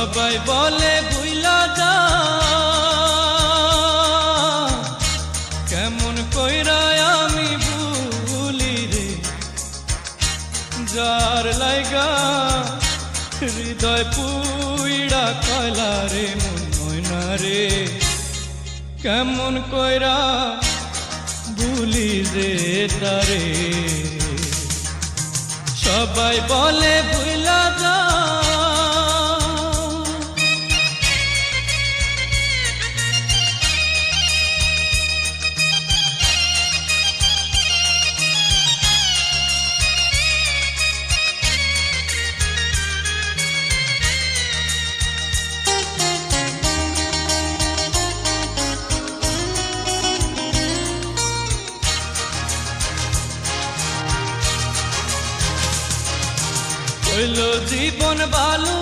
সবাই বলে ভুইলা যা। কেমন কইরা আমি ভুলি রে? যার লাইগা হৃদয় পুইড়া কয়লা রে, মন ময়না রে। কেমন কইরা ভুলি রে তারে? সবাই বলে হইল জীবন বালু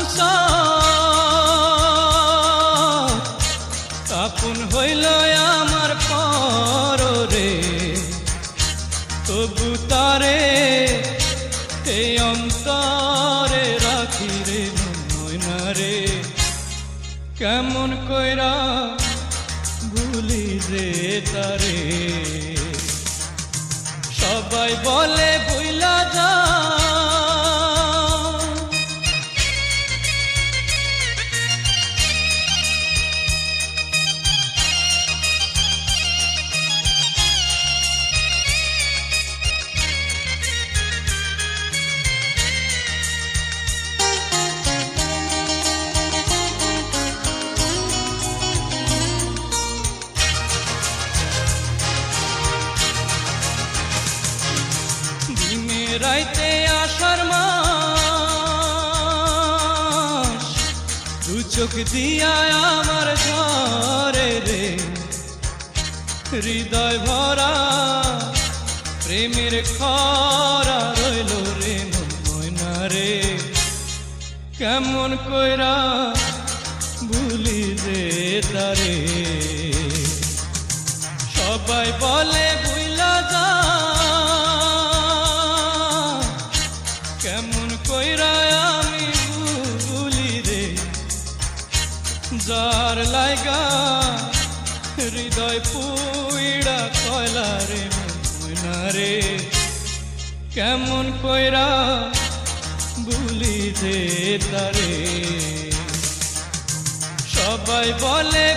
আপন হইল আমার পর রে তবু তারে অন্তরে রাখি রে ময়না রে। কেমন কইরা ভুলি রে তারে। সবাই বলে ভুইলা রাইতে আসার দু চোখ দিয়া আমার ঝরে রে। হৃদয় ভরা, প্রেমের খরা রইল রে ময়না রে। কেমন কইরা ভুলি রে তারে। সবাই বলে যার লাইগা হৃদয় পুইড়া কয়লা রে ময়না রে। কেমন কইরা ভুলি রে তারে। সবাই বলে